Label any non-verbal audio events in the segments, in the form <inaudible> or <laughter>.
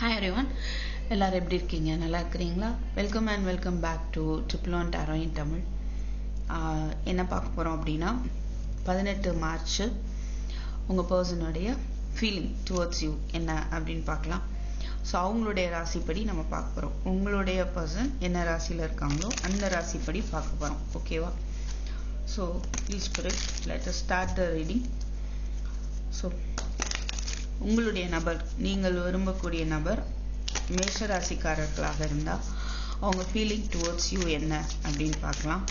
Hi everyone எல்லாரும் எப்படி இருக்கீங்க? நல்லா இருக்கிறீங்களா? Welcome and welcome back to triple one tarot in Tamil என்ன பார்க்க போகிறோம் அப்படின்னா பதினெட்டு மார்ச் உங்கள் பர்சனுடைய ஃபீலிங் டுவர்ட்ஸ் யூ என்ன அப்படின்னு பார்க்கலாம். ஸோ அவங்களுடைய ராசிப்படி நம்ம பார்க்க போகிறோம் உங்களுடைய பர்சன் என்ன ராசியில் இருக்காங்களோ அந்த ராசிப்படி பார்க்க போகிறோம் ஓகேவா so please breathe let start the reading so உங்களுடைய நபர் நீங்கள் விரும்பக்கூடிய நபர் மேஷ ராசிக்காரர்களாக இருந்தால் அவங்க ஃபீலிங் டுவர்ட்ஸ் யூ என்ன அப்படின்னு பார்க்கலாம்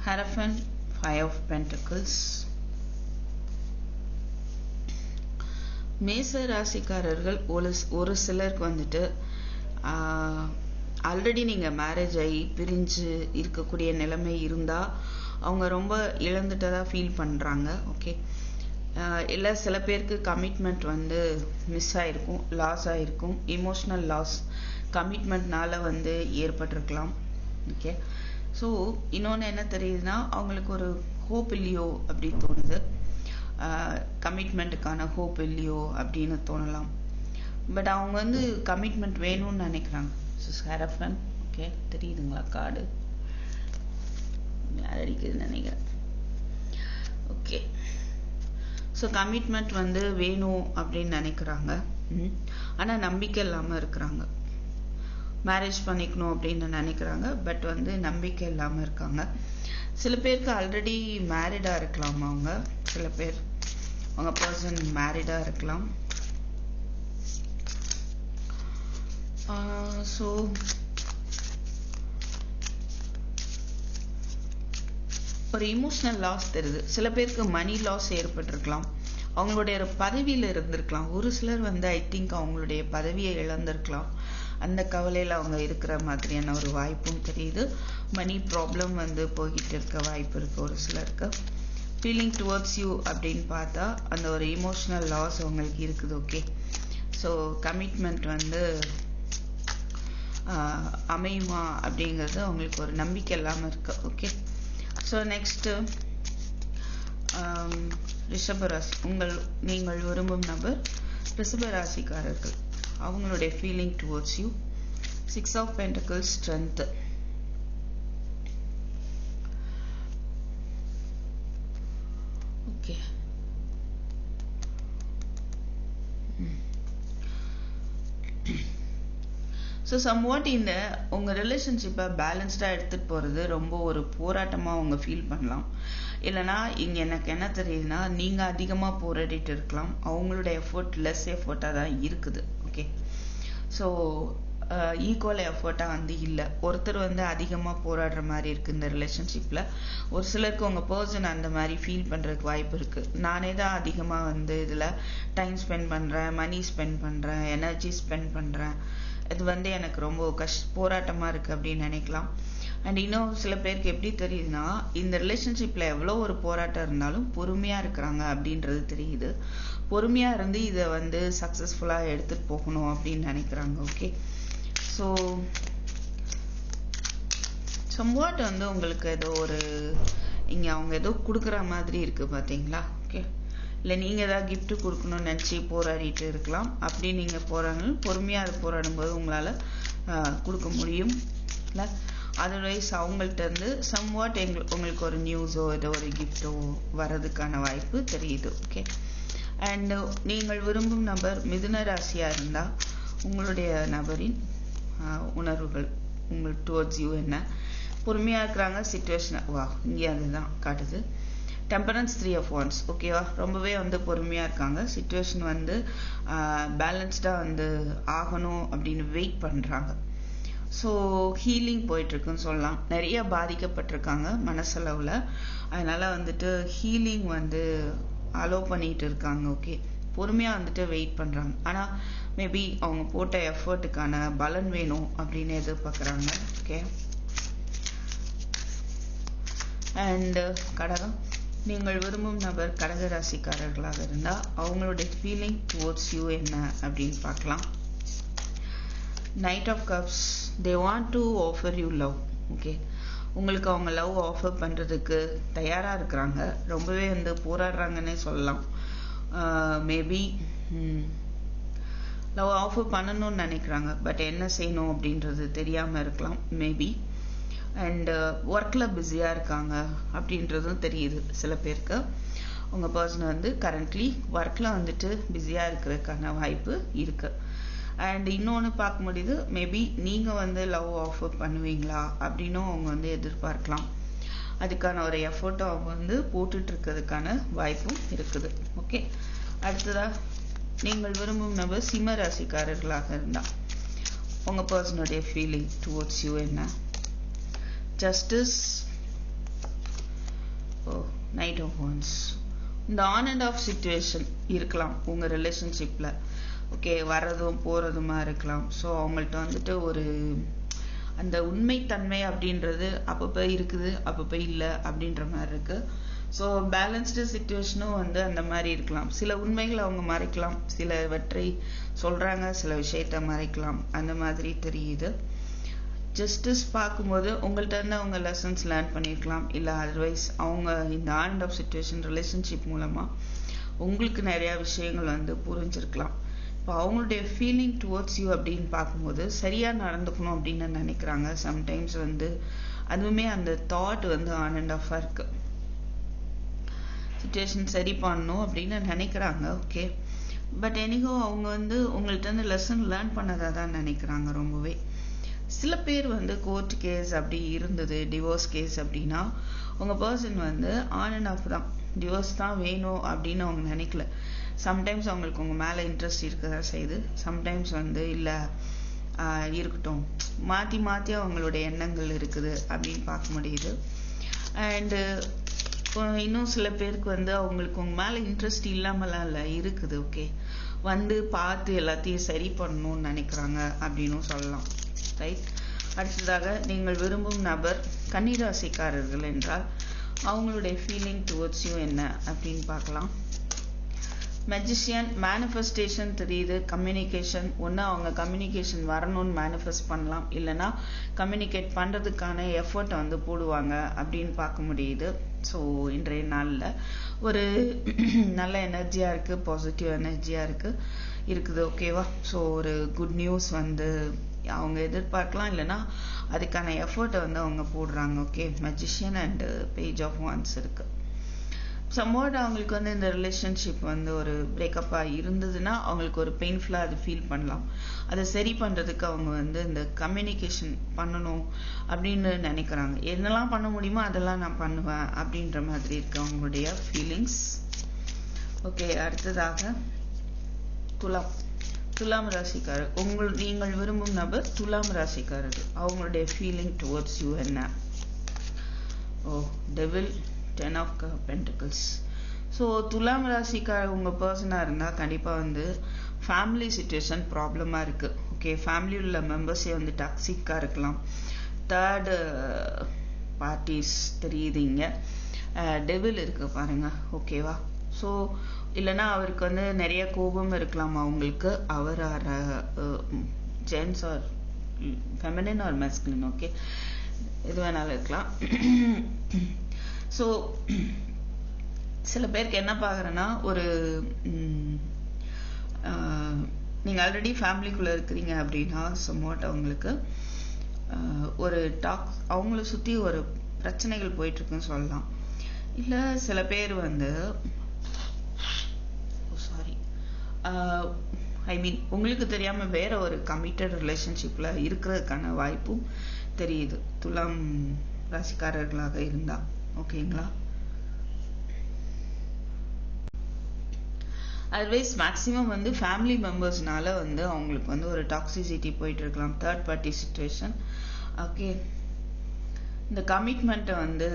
Hierophant, Five of Pentacles. மேச ராசிக்காரர்கள் ஒரு ஒரு சிலருக்கு வந்துட்டு ஆல்ரெடி நீங்கள் மேரேஜ் ஆகி பிரிஞ்சு இருக்கக்கூடிய நிலைமை இருந்தால் அவங்க ரொம்ப இழந்துட்டதாக ஃபீல் பண்ணுறாங்க ஓகே இல்லை சில பேருக்கு கமிட்மெண்ட் வந்து மிஸ் ஆகிருக்கும் லாஸ் ஆகிருக்கும் இமோஷ்னல் லாஸ் கமிட்மெண்ட்னால வந்து ஏற்பட்டிருக்கலாம் ஓகே ஸோ இன்னொன்று என்ன தெரியுதுன்னா அவங்களுக்கு ஒரு ஹோப் இல்லையோ அப்படி தோணுது. கமிட்மெண்ட்டுக்கான ஹோப் இல்லையோ அப்படின்னு தோணலாம். பட் அவங்க வந்து கமிட்மெண்ட் வேணும்னு நினைக்கிறாங்க. ஸோ ஹேரஃபன் ஓகே தெரியுதுங்களா கார்டு அடிக்குதுன்னு நினைக்கிறேன். ஓகே ஸோ கமிட்மெண்ட் வந்து வேணும் அப்படின்னு நினைக்கிறாங்க. ஆனால் நம்பிக்கை இல்லாமல் இருக்கிறாங்க. மேரேஜ் பண்ணிக்கணும் அப்படின்னு நினைக்கிறாங்க. பட் வந்து நம்பிக்கை இல்லாமல் இருக்காங்க. சில பேருக்கு ஆல்ரெடி மேரிடாக இருக்கலாம் அவங்க. சில பேர் அவங்க பர்சன் மேரிடாக இருக்கலாம். ஸோ ஒரு இமோஷனல் லாஸ் தெரியுது சில பேருக்கு மணி லாஸ் ஏற்பட்டிருக்கலாம். அவங்களுடைய பதவியில் இருந்திருக்கலாம். ஒரு சிலர் வந்து ஐ திங்க் அவங்களுடைய பதவியை இழந்திருக்கலாம். அந்த கவலையில் அவங்க இருக்கிற மாதிரியான ஒரு வாய்ப்பும் தெரியுது. மணி ப்ராப்ளம் வந்து போய்கிட்டு இருக்க வாய்ப்பு இருக்குது ஒரு சிலருக்கு. ஃபீலிங் டுவர்ட்ஸ் யூ அப்படின்னு பார்த்தா அந்த ஒரு இமோஷனல் லாஸ் அவங்களுக்கு இருக்குது ஓகே ஸோ கமிட்மெண்ட் வந்து அமையுமா அப்படிங்கிறது அவங்களுக்கு ஒரு நம்பிக்கை இல்லாமல் இருக்கு ஓகே ஸோ நெக்ஸ்ட்டு ரிஷபராசி. உங்கள் நீங்கள் விரும்பும் நபர் ரிஷபராசிக்காரர்கள். அவங்களுடைய feeling towards you six of pentacle strength so somewhat இந்த உங்கள் ரிலேஷன்ஷிப்பை பேலன்ஸ்டாக எடுத்துகிட்டு போகிறது ரொம்ப ஒரு போராட்டமாக அவங்க ஃபீல் பண்ணலாம். இல்லைனா இங்கே எனக்கு என்ன தெரியுதுன்னா நீங்கள் அதிகமாக போராடிட்டு இருக்கலாம். அவங்களோட எஃபோர்ட் லெஸ் எஃபோர்ட்டாக தான் இருக்குது. ஓகே ஸோ ஈக்குவல் எஃபர்ட்டாக வந்து இல்லை. ஒருத்தர் வந்து அதிகமாக போராடுற மாதிரி இருக்குது இந்த ரிலேஷன்ஷிப்பில் ஒரு சிலருக்கு உங்கள் பர்சன் அந்த மாதிரி ஃபீல் பண்ணுறதுக்கு வாய்ப்பு இருக்குது நானே தான் அதிகமாக வந்து இதில் டைம் ஸ்பெண்ட் பண்ணுறேன் மணி ஸ்பெண்ட் பண்ணுறேன் எனர்ஜி ஸ்பெண்ட் பண்ணுறேன் அது வந்து எனக்கு ரொம்ப கஷ் போராட்டமாக இருக்குது அப்படின்னு நினைக்கலாம். அண்ட் இன்னும் சில பேருக்கு எப்படி தெரியுதுன்னா இந்த ரிலேஷன்ஷிப்பில் எவ்வளோ ஒரு போராட்டம் இருந்தாலும் பொறுமையாக இருக்கிறாங்க அப்படின்றது தெரியுது. பொறுமையாக இருந்து இதை வந்து சக்ஸஸ்ஃபுல்லாக எடுத்துகிட்டு போகணும் அப்படின்னு நினைக்கிறாங்க ஓகே ஸோ சம்வாட் வந்து உங்களுக்கு ஏதோ ஒரு இங்கே அவங்க ஏதோ கொடுக்குற மாதிரி இருக்குது பார்த்தீங்களா ஓகே இல்லை நீங்கள் ஏதாவது கிஃப்ட் கொடுக்கணும்னு நினச்சி போராடிட்டு இருக்கலாம். அப்படி நீங்கள் போராடணும். பொறுமையாக அது போராடும்போது உங்களால் கொடுக்க முடியும். இல்லை? அதர்வைஸ் அவங்கள்ட்ட இருந்து சம்வாட் எங்கள் உங்களுக்கு ஒரு நியூஸோ ஏதோ ஒரு கிஃப்டோ வர்றதுக்கான வாய்ப்பு தெரியுது. ஓகே அண்டு நீங்கள் விரும்பும் நபர் மிதுன ராசியாக இருந்தால் உங்களுடைய நபரின் உணர்வுகள் உங்கள் டுவர்ட்ஸ் யூ என்ன? பொறுமையாக இருக்கிறாங்க சுச்சுவேஷன் வா இங்கே அதுதான் காட்டுது. டெம்பரன்ஸ் த்ரீ ஆஃப் ஒன்ஸ் ஓகேவா ரொம்பவே வந்து பொறுமையாக இருக்காங்க. சுச்சுவேஷன் வந்து பேலன்ஸ்டாக வந்து ஆகணும் அப்படின்னு வெயிட் பண்ணுறாங்க ஸோ ஹீலிங் போயிட்டுருக்குன்னு சொல்லலாம். நிறைய பாதிக்கப்பட்டிருக்காங்க மனசளவில். அதனால் வந்துட்டு ஹீலிங் வந்து அலோவ் பண்ணிட்டு இருக்காங்க ஓகே பொறுமையாக வந்துட்டு வெயிட் பண்ணுறாங்க ஆனால் மேபி அவங்க போட்ட எஃபர்ட்டுக்கான பலன் வேணும் அப்படின்னு எதிர்பார்க்குறாங்க ஓகே அண்டு கடகம்? நீங்கள் விரும்பும் நபர் கடக ராசிக்காரர்களாக இருந்தால் அவங்களுடைய ஃபீலிங் டுவோர்ட்ஸ் யூ என்ன அப்படின்னு பார்க்கலாம். Knight of cups they want to offer you love okay உங்களுக்கு அவங்க லவ் ஆஃபர் பண்ணுறதுக்கு தயாராக இருக்கிறாங்க. ரொம்பவே வந்து போராடுறாங்கன்னே சொல்லலாம். மேபி லவ் ஆஃபர் பண்ணணும்னு நினைக்கிறாங்க. பட் என்ன செய்யணும் அப்படின்றது தெரியாமல் இருக்கலாம். மேபி அண்டு ஒர்க்கில் பிஸியாக இருக்காங்க அப்படின்றதும் தெரியுது சில பேருக்கு. உங்கள் பர்சன் வந்து கரண்ட்லி ஒர்க்கில் வந்துட்டு பிஸியாக இருக்கிறதுக்கான வாய்ப்பு இருக்குது அண்ட் இன்னொன்று பார்க்க முடியுது மேபி நீங்கள் வந்து லவ் ஆஃபர் பண்ணுவீங்களா அப்படின்னும் அவங்க வந்து எதிர்பார்க்கலாம். அதுக்கான ஒரு எஃபர்ட்டை அவங்க வந்து போட்டுட்ருக்கிறதுக்கான வாய்ப்பும் இருக்குது. ஓகே அடுத்ததாக நீங்கள் விரும்பும் நபர் சிம்ம ராசிக்காரர்களாக இருந்தால் உங்கள் பர்சனுடைய ஃபீலிங் டுவோர்ட்ஸ் யூ என்ன? Justice oh knight of wands இந்த ஆன் அண்ட் ஆஃப் சுச்சுவேஷன் இருக்கலாம் உங்கள் ரிலேஷன்ஷிப்பில் ஓகே வர்றதும் போகிறதுமா இருக்கலாம். ஸோ அவங்கள்ட்ட வந்துட்டு ஒரு அந்த உண்மைத்தன்மை அப்படின்றது அப்பப்போ இருக்குது அப்பப்போ இல்லை அப்படின்ற மாதிரி இருக்குது ஸோ பேலன்ஸ்டு சுச்சுவேஷனும் வந்து அந்த மாதிரி இருக்கலாம். சில உண்மைகளை அவங்க மறைக்கலாம். சிலவற்றை சொல்கிறாங்க சில விஷயத்த மறைக்கலாம். அந்த மாதிரி தெரியுது. ஜஸ்டிஸ் பார்க்கும்போது உங்கள்கிட்ட இருந்து அவங்க லெசன்ஸ் லேர்ன் பண்ணியிருக்கலாம் இல்லை அதர்வைஸ் அவங்க இந்த ஆண்ட் ஆஃப் சுச்சுவேஷன் ரிலேஷன்ஷிப் மூலமாக உங்களுக்கு நிறையா விஷயங்கள் வந்து புரிஞ்சிருக்கலாம். இப்போ அவங்களுடைய ஃபீலிங் டுவோர்ட்ஸ் யூ அப்படின்னு பார்க்கும்போது சரியாக நடந்துக்கணும் அப்படின்னு நினைக்கிறாங்க. சம்டைம்ஸ் வந்து அதுவுமே அந்த தாட் வந்து ஆன் அண்ட் ஆஃபாக இருக்குது சுச்சுவேஷன் சரி பண்ணணும் அப்படின்னு நினைக்கிறாங்க ஓகே பட் எனிகோ அவங்க வந்து உங்கள்கிட்ட இருந்து லெசன் லேர்ன் பண்ணதாக தான் நினைக்கிறாங்க ரொம்பவே. சில பேர் வந்து கோர்ட் கேஸ் அப்படி இருந்தது டிவோர்ஸ் கேஸ் அப்படின்னா உங்கள் பர்சன் வந்து ஆன் அண்ட் ஆஃப் தான். டிவோர்ஸ் தான் வேணும் அப்படின்னு அவங்க நினைக்கல. சம்டைம்ஸ் அவங்களுக்கு உங்கள் மேலே இன்ட்ரெஸ்ட் இருக்க தான் செய்யுது. சம்டைம்ஸ் வந்து இல்லை இருக்கட்டும். மாற்றி மாற்றி அவங்களுடைய எண்ணங்கள் இருக்குது அப்படின்னு பார்க்க முடியுது. அண்டு இன்னும் சில பேருக்கு வந்து அவங்களுக்கு உங்கள் மேலே இன்ட்ரெஸ்ட் இல்லாமலாம் இல்லை இருக்குது ஓகே வந்து பார்த்து எல்லாத்தையும் சரி பண்ணணும்னு நினைக்கிறாங்க அப்படின்னும் சொல்லலாம். ரைட் அடுத்ததாக நீங்கள் விரும்பும் நபர் கன்னிராசிக்காரர்கள் என்றால் அவங்களுடைய ஃபீலிங் டுவர்ட்ஸ் யூ என்ன அப்படின்னு பார்க்கலாம். மெஜிஷியன் மேனிஃபெஸ்டேஷன் தெரியுது. கம்யூனிகேஷன் ஒன்று அவங்க கம்யூனிகேஷன் வரணும்னு மேனிஃபெஸ்ட் பண்ணலாம். இல்லைனா கம்யூனிகேட் பண்ணுறதுக்கான எஃபர்ட் வந்து போடுவாங்க அப்படின்னு பார்க்க முடியுது. ஸோ இன்றைய நாளில் ஒரு <clears throat> நல்ல எனர்ஜியாக இருக்குது பாசிட்டிவ் எனர்ஜியாக இருக்குது. இருக்குது ஓகேவா ஸோ ஒரு குட் நியூஸ் வந்து அவங்க எதிர்பார்க்கலாம் இல்லைன்னா அதுக்கான எஃபர்ட்டை வந்து அவங்க போடுறாங்க okay magician and page of wands இருக்குது சம்வாட் அவங்களுக்கு வந்து இந்த ரிலேஷன்ஷிப் வந்து ஒரு பிரேக்கப்பாக இருந்ததுன்னா அவங்களுக்கு ஒரு பெயின்ஃபுல்லாக அது ஃபீல் பண்ணலாம். அதை சரி பண்ணுறதுக்கு அவங்க வந்து இந்த கம்யூனிகேஷன் பண்ணணும் அப்படின்னு நினைக்கிறாங்க. என்னெல்லாம் பண்ண முடியுமோ அதெல்லாம் நான் பண்ணுவேன் அப்படின்ற மாதிரி இருக்கு அவங்களுடைய ஃபீலிங்ஸ் ஓகே அடுத்ததாக துலாம். துலாம் ராசிக்காரர். உங்கள் நீங்கள் விரும்பும் நபர் துலாம் ராசிக்காரர். அவங்களுடைய ஃபீலிங் டுவர்ட்ஸ் யூ என்ன? ஓ devil ten of pentacles so துலாம் ராசிக்கார உங்கள் பர்சனாக இருந்தால் கண்டிப்பாக வந்து ஃபேமிலி சுச்சுவேஷன் ப்ராப்ளமாக இருக்குது ஓகே ஃபேமிலியில் உள்ள மெம்பர்ஸே வந்து டாக்ஸிக்காக இருக்கலாம். தேர்டு பார்ட்டிஸ் தெரியுதுங்க டெவில் இருக்கு பாருங்க. ஓகேவா ஸோ இல்லைன்னா அவருக்கு வந்து நிறைய கோபம் இருக்கலாம் அவங்களுக்கு. அவர் or gents or feminine or masculine okay எது வேணாலும் இருக்கலாம். ஸோ சில பேருக்கு என்ன பார்க்குறேன்னா ஒரு நீங்கள் ஆல்ரெடி ஃபேமிலிக்குள்ளே இருக்கிறீங்க அப்படின்னா சம்வாட் அவங்களுக்கு ஒரு டாக் அவங்கள சுற்றி ஒரு பிரச்சனைகள் போயிட்டுருக்குன்னு சொல்லலாம். இல்லை சில பேர் வந்து Uh, ஐ மீன் உங்களுக்கு தெரியாமல் வேற ஒரு கமிட்டட் ரிலேஷன்ஷிப்பில் இருக்கிறதுக்கான வாய்ப்பும் தெரியுது. துலாம் ராசிக்காரர்களாக இருந்தா ஓகேங்களா அதர்வைஸ் மேக்ஸிமம் வந்து ஃபேமிலி மெம்பர்ஸ்னால வந்து அவங்களுக்கு வந்து ஒரு டாக்ஸிசிட்டி போயிட்டு இருக்கலாம். தேர்ட் பார்ட்டி சுச்சுவேஷன் ஓகே இந்த கமிட்மெண்ட்டை வந்து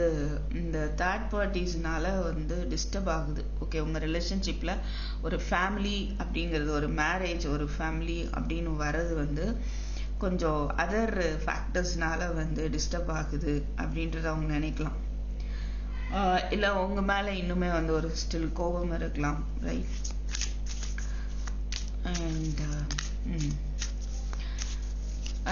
இந்த தேர்ட் பார்ட்டிஸ்னால வந்து டிஸ்டர்ப் ஆகுது. ஓகே உங்கள் ரிலேஷன்ஷிப்பில் ஒரு ஃபேமிலி அப்படிங்கிறது ஒரு மேரேஜ் ஒரு ஃபேமிலி அப்படின்னு வர்றது வந்து கொஞ்சம் அதர் ஃபேக்டர்ஸ்னால வந்து டிஸ்டர்ப் ஆகுது அப்படின்றத அவங்க நினைக்கலாம். இல்லை உங்கள் மேலே இன்னுமே வந்து ஒரு ஸ்டில் கோபம் இருக்கலாம் ரைட் uh, அண்ட்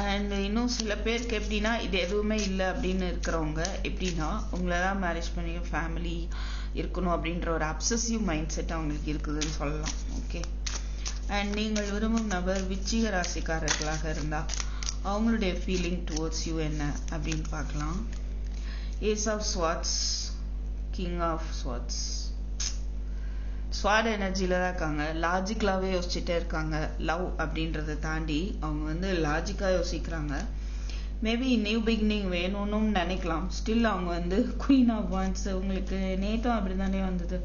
அண்ட் இன்னும் சில பேருக்கு எப்படின்னா இது எதுவுமே இல்லை அப்படின்னு இருக்கிறவங்க எப்படின்னா உங்களெல்லாம் மேரேஜ் பண்ணி ஃபேமிலி இருக்கணும் அப்படின்ற ஒரு அப்சசிவ் மைண்ட் செட் அவங்களுக்கு இருக்குதுன்னு சொல்லலாம். ஓகே அண்ட் நீங்கள் விரும்பும் நபர் விச்சிக ராசிக்காரர்களாக இருந்தால் அவங்களுடைய ஃபீலிங் டுவோர்ட்ஸ் யூ என்ன அப்படின்னு பார்க்கலாம். Ace of swords king of swords sword எனர்ஜியில் தான் இருக்காங்க. லாஜிக்கலாகவே யோசிச்சுட்டே இருக்காங்க. லவ் அப்படின்றத தாண்டி அவங்க வந்து லாஜிக்காக யோசிக்கிறாங்க. மேபி நியூ பிகினிங் வேணும்னு நினைக்கலாம். ஸ்டில் அவங்க வந்து குயின் ஆஃப் வான்ஸ் உங்களுக்கு நேற்றும் அப்படி தானே வந்தது?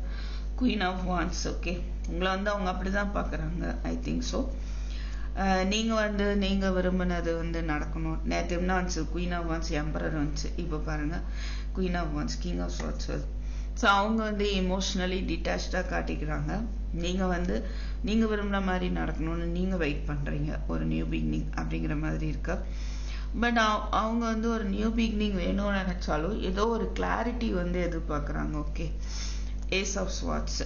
குயின் ஆஃப் வான்ஸ் ஓகே உங்களை வந்து அவங்க அப்படி தான் பார்க்குறாங்க ஐ திங்க் ஸோ நீங்கள் வந்து நீங்கள் விரும்பினது வந்து நடக்கணும். நேற்று என்ன வந்துச்சு குயின் ஆஃப் வான்ஸ் எம்பரர் வந்துச்சு. இப்போ பாருங்கள் queen of wands king of swords so அவங்க வந்து எமோஷ்னலி டிட்டாச்சாக காட்டிக்கிறாங்க. நீங்கள் வந்து நீங்கள் விரும்புகிற மாதிரி நடக்கணும்னு நீங்கள் வெயிட் பண்ணுறீங்க ஒரு நியூ பிகினிங் அப்படிங்கிற மாதிரி இருக்கு. பட் அவங்க வந்து ஒரு நியூ பிகினிங் வேணும்னு நினச்சாலும் ஏதோ ஒரு கிளாரிட்டி வந்து எதிர்பார்க்குறாங்க. ஓகே ஏஸ் ஆஃப் ஸ்வாட்ஸ்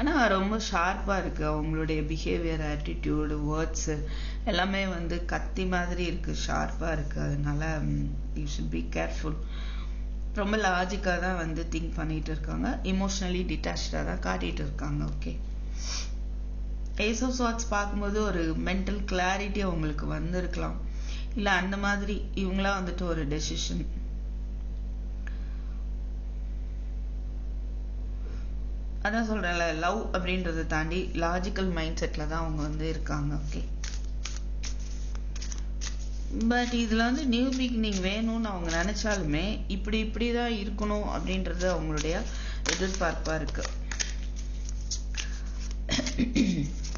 ஆனால் ரொம்ப ஷார்ப்பாக இருக்குது அவங்களுடைய பிஹேவியர் ஆட்டிடியூடு வேர்ட்ஸு எல்லாமே வந்து கத்தி மாதிரி இருக்குது ஷார்ப்பாக இருக்குது அதனால யூ ஷுட் பி கேர்ஃபுல் ரொம்ப லாஜிக்காக தான் வந்து திங்க் பண்ணிட்டு இருக்காங்க. இமோஷ்னலி டிட்டாச்சாக தான் காட்டிட்டு இருக்காங்க. ஓகே ஏஸ் ஆஃப் சாட்ஸ் பார்க்கும்போது ஒரு மென்டல் கிளாரிட்டி அவங்களுக்கு வந்திருக்கலாம். இல்லை அந்த மாதிரி இவங்களா வந்துட்டு ஒரு டெசிஷன் அதான் சொல்கிறேன்ல லவ் அப்படின்றத தாண்டி லாஜிக்கல் மைண்ட் செட்டில் தான் அவங்க வந்து இருக்காங்க. ஓகே பட் இதில் வந்து நியூ பிகினிங் வேணும்னு அவங்க நினச்சாலுமே இப்படி இப்படி தான் இருக்கணும் அப்படின்றது அவங்களுடைய எதிர்பார்ப்பாக இருக்கு.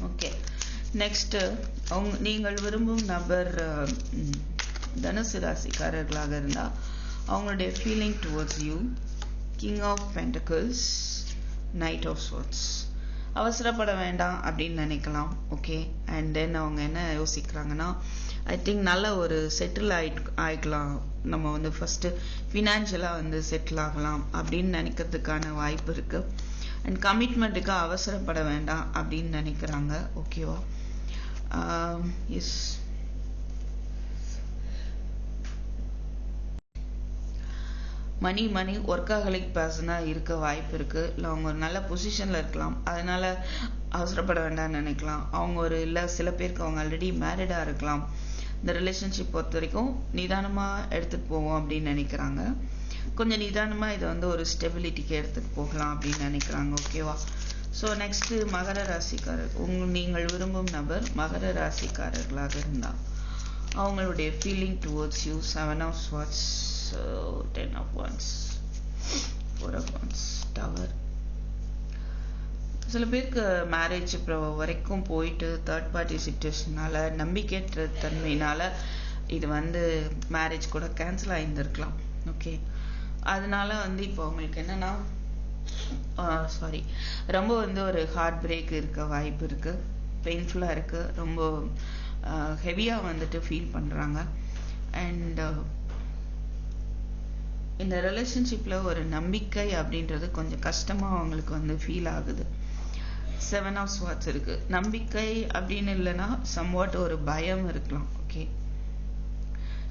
ஓகே நெக்ஸ்ட்டு அவங்க நீங்கள் விரும்பும் நபர் தனுசு ராசிக்காரர்களாக இருந்தால் அவங்களுடைய feeling towards you king of pentacles knight of swords அவசரப்பட வேண்டாம் அப்படின்னு நினைக்கலாம் ஓகே அண்ட் தென் அவங்க என்ன யோசிக்கிறாங்கன்னா ஐ திங்க் நல்ல ஒரு செட்டில் ஆயி ஆயிக்கலாம். நம்ம வந்து ஃபஸ்ட்டு ஃபினான்ஷியலாக வந்து செட்டில் ஆகலாம் அப்படின்னு நினைக்கிறதுக்கான வாய்ப்பு இருக்குது அண்ட் கமிட்மெண்ட்டுக்கு அவசரப்பட வேண்டாம் அப்படின்னு நினைக்கிறாங்க ஓகேவா எஸ் um, மணி மணி ஒர்க்காகலிக் பர்சனாக இருக்க வாய்ப்பு இருக்குது இல்லை அவங்க ஒரு நல்ல பொசிஷனில் இருக்கலாம். அதனால அவசரப்பட வேண்டாம்னு நினைக்கலாம். அவங்க ஒரு இல்லை சில பேருக்கு அவங்க ஆல்ரெடி மேரிடாக இருக்கலாம். இந்த ரிலேஷன்ஷிப் பொறுத்த வரைக்கும் நிதானமாக எடுத்துகிட்டு போவோம் அப்படின்னு நினைக்கிறாங்க. கொஞ்சம் நிதானமாக இதை வந்து ஒரு ஸ்டெபிலிட்டிக்கு எடுத்துகிட்டு போகலாம் அப்படின்னு நினைக்கிறாங்க ஓகேவா ஸோ நெக்ஸ்ட்டு மகர ராசிக்காரர் உங் நீங்கள் விரும்பும் நபர் மகர ராசிக்காரர்களாக இருந்தால் அவங்களுடைய feeling towards you seven of swords ten of ones four of ones tower சில பேருக்கு மேரேஜ் இப்போ வரைக்கும் போயிட்டு தேர்ட் பார்ட்டி சுச்சுவேஷனால நம்பிக்கையற்ற தன்மையினால இது வந்து மேரேஜ் கூட கேன்சல் ஆகியிருந்திருக்கலாம் ஓகே அதனால வந்து இப்போ அவங்களுக்கு என்னன்னா சாரி ரொம்ப வந்து ஒரு ஹார்ட் பிரேக் இருக்க வாய்ப்பு இருக்கு. பெயின்ஃபுல்லாக இருக்கு. ரொம்ப ஹெவியாக வந்துட்டு ஃபீல் பண்ணுறாங்க அண்ட் இந்த ரிலேஷன்ஷிப்பில் ஒரு நம்பிக்கை அப்படின்றது கொஞ்சம் கஷ்டமாக அவங்களுக்கு வந்து ஃபீல் ஆகுது. செவன் ஆஃப் ஸ்வாட்ஸ் இருக்குது நம்பிக்கை அப்படின்னு இல்லைன்னா சம்வாட் ஒரு பயம் இருக்கலாம் ஓகே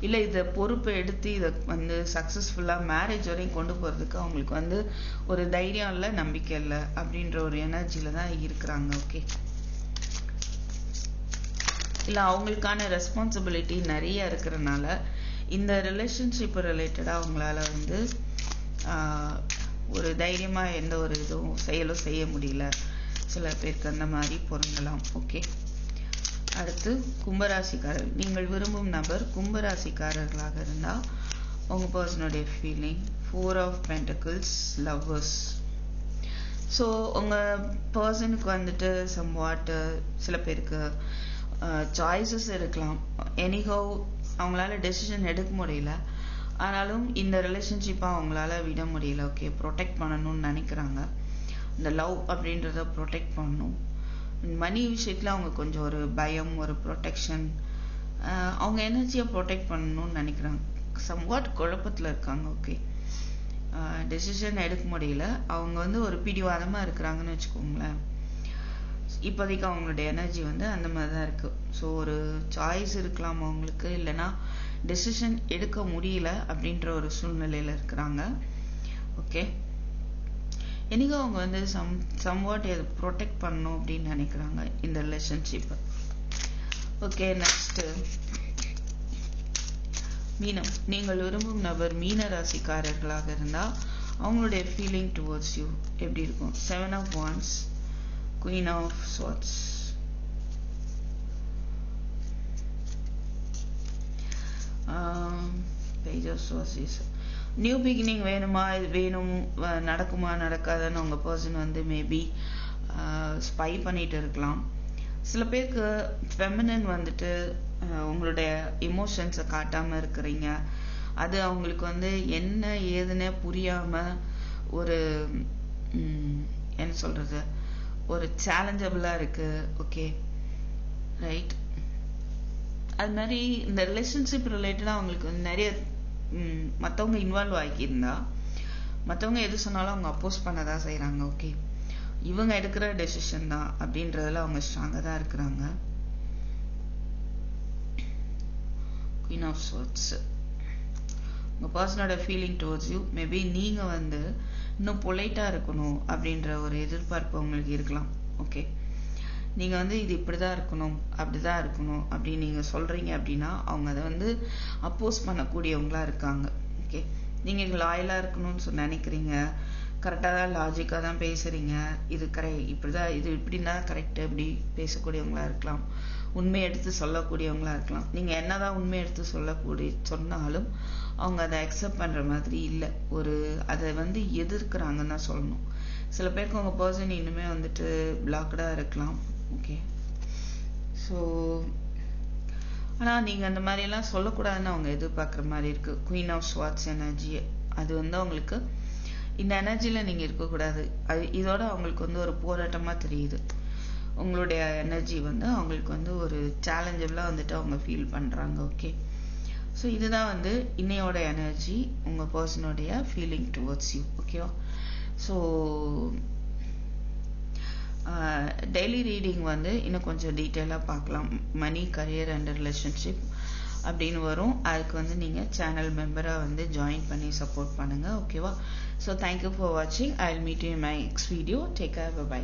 இல்லை இதை பொறுப்பை எடுத்து இதை வந்து சக்ஸஸ்ஃபுல்லாக மேரேஜ் வரையும் கொண்டு போகிறதுக்கு அவங்களுக்கு வந்து ஒரு தைரியம் இல்லை நம்பிக்கை இல்லை அப்படின்ற ஒரு எனர்ஜியில் தான் இருக்கிறாங்க ஓகே இல்லை அவங்களுக்கான ரெஸ்பான்சிபிலிட்டி நிறைய இருக்கிறனால இந்த ரிலேஷன்ஷிப் ரிலேட்டடாக அவங்களால வந்து ஒரு தைரியமாக எந்த ஒரு இதுவும் செயலும் செய்ய முடியல. சில பேருக்கு அந்த மாதிரி பொருந்தலாம். ஓகே அடுத்து கும்பராசிக்காரர். நீங்கள் விரும்பும் நபர் கும்பராசிக்காரர்களாக இருந்தால் உங்கள் பர்சனுடைய feeling four of pentacles lovers so உங்கள் பர்சனுக்கு வந்துட்டு சம் வாட்டு சில பேருக்கு சாய்ஸஸ் இருக்கலாம். எனிஹவ் அவங்களால டெசிஷன் எடுக்க முடியல. ஆனாலும் இந்த ரிலேஷன்ஷிப்பை அவங்களால விட முடியல. ஓகே ப்ரொடெக்ட் பண்ணணும்னு நினைக்கிறாங்க. இந்த லவ் அப்படின்றத ப்ரொடெக்ட் பண்ணணும். மணி விஷயத்தில் அவங்க கொஞ்சம் ஒரு பயம் ஒரு ப்ரொடெக்ஷன் அவங்க எனர்ஜியை ப்ரொடெக்ட் பண்ணணும்னு நினைக்கிறாங்க. சம்வாட் குழப்பத்தில் இருக்காங்க ஓகே டெசிஷன் எடுக்க முடியல. அவங்க வந்து ஒரு பிடிவாதமாக இருக்கிறாங்கன்னு வச்சுக்கோங்களேன். இப்போதைக்கு அவங்களுடைய எனர்ஜி வந்து அந்த மாதிரி தான் இருக்கு. ஸோ ஒரு சாய்ஸ் இருக்கலாம் அவங்களுக்கு. இல்லைன்னா டெசிஷன் எடுக்க முடியல அப்படின்ற ஒரு சூழ்நிலையில் இருக்கிறாங்க. ஓகே என்னைக்கும் அவங்க வந்து சம் சம்வாட் எது ப்ரொடெக்ட் பண்ணணும் அப்படின்னு நினைக்கிறாங்க இந்த ரிலேஷன்ஷிப்பை ஓகே நெக்ஸ்ட்டு மீனம். நீங்கள் விரும்பும் நபர் மீன ராசிக்காரர்களாக இருந்தால் அவங்களுடைய ஃபீலிங் டுவோர்ட்ஸ் யூ எப்படி இருக்கும்? Seven of wands queen of page of Swords is new beginning வேணுமா இது வேணும் வ- நடக்குமா நடக்காதுன்னு உங்க பர்சன் வந்து மேபி ஸ்பை பண்ணிட்டு இருக்கலாம். சில பேருக்கு ஃபெமினன் வந்துட்டு உங்களுடைய எமோஷன்ஸை காட்டாம இருக்கிறீங்க. அது அவங்களுக்கு வந்து என்ன ஏதுன்னு புரியாம ஒரு என்ன சொல்றது? ஒரு சேலஞ்சபிளாக இருக்கு ஓகே ரைட் அது மாதிரி இந்த ரிலேஷன்ஷிப் ரிலேட்டடாக அவங்களுக்கு வந்து நிறைய மற்றவங்க இன்வால்வ் ஆகியிருந்தா மற்றவங்க எது சொன்னாலும் அவங்க அப்போஸ் பண்ண தான் செய்கிறாங்க ஓகே இவங்க எடுக்கிற டெசிஷன் தான் அப்படின்றதுல அவங்க ஸ்ட்ராங்காக தான் இருக்கிறாங்க. குயின் ஆஃப் சோர்ட்ஸ் உங்கள் பர்சனோட ஃபீலிங் டுவர்ட்ஸ் யூ மேபி நீங்கள் வந்து இன்னும் பொலைட்டாக இருக்கணும் அப்படின்ற ஒரு எதிர்பார்ப்பு உங்களுக்கு இருக்கலாம். ஓகே நீங்கள் வந்து இது இப்படி தான் இருக்கணும் அப்படி தான் இருக்கணும் அப்படின்னு நீங்கள் சொல்கிறீங்க அப்படின்னா அவங்க அதை வந்து அப்போஸ் பண்ணக்கூடியவங்களாக இருக்காங்க. ஓகே நீங்கள் லாயலாக இருக்கணும்னு சொல்லி நினைக்கிறீங்க. கரெக்டாக தான் லாஜிக்காக தான் பேசுகிறீங்க இது கரெக்ட் இப்படி தான் இது இப்படின்னா கரெக்ட் அப்படி பேசக்கூடியவங்களா இருக்கலாம். உண்மை எடுத்து சொல்லக்கூடியவங்களா இருக்கலாம். நீங்கள் என்னதான் உண்மை எடுத்து சொல்லக்கூடிய சொன்னாலும் அவங்க அதை அக்செப்ட் பண்ணுற மாதிரி இல்லை. ஒரு அதை வந்து எதிர்க்கிறாங்கன்னு தான் சொல்லணும். சில பேருக்கு உங்கள் பர்சன் இன்னுமே வந்துட்டு பிளாக்டாக இருக்கலாம். ஓகே ஸோ ஆனால் நீங்கள் அந்த மாதிரியெல்லாம் சொல்லக்கூடாதுன்னு அவங்க எதிர்பார்க்குற மாதிரி இருக்குது குயின் ஆஃப் ஸ்வாட்ஸ் எனர்ஜி அது வந்து அவங்களுக்கு இந்த எனர்ஜியில் நீங்கள் இருக்கக்கூடாது. அது இதோட அவங்களுக்கு வந்து ஒரு போராட்டமாக தெரியுது. உங்களுடைய எனர்ஜி வந்து அவங்களுக்கு வந்து ஒரு சேலஞ்சபிளாக வந்துட்டு அவங்க ஃபீல் பண்ணுறாங்க ஓகே ஸோ இதுதான் வந்து இன்னையோட எனர்ஜி உங்கள் பர்சனுடைய ஃபீலிங் டுவர்ட்ஸ் யூ ஓகேவா ஸோ டெய்லி ரீடிங் வந்து இன்னும் கொஞ்சம் டீட்டெயிலாக பார்க்கலாம். மணி கரியர் அண்ட் ரிலேஷன்ஷிப் அப்படின்னு வரும். அதுக்கு வந்து நீங்கள் சேனல் மெம்பராக வந்து ஜாயின் பண்ணி சப்போர்ட் பண்ணுங்கள் ஓகேவா ஸோ தேங்க்யூ ஃபார் வாட்சிங் I will meet you my next video take care bye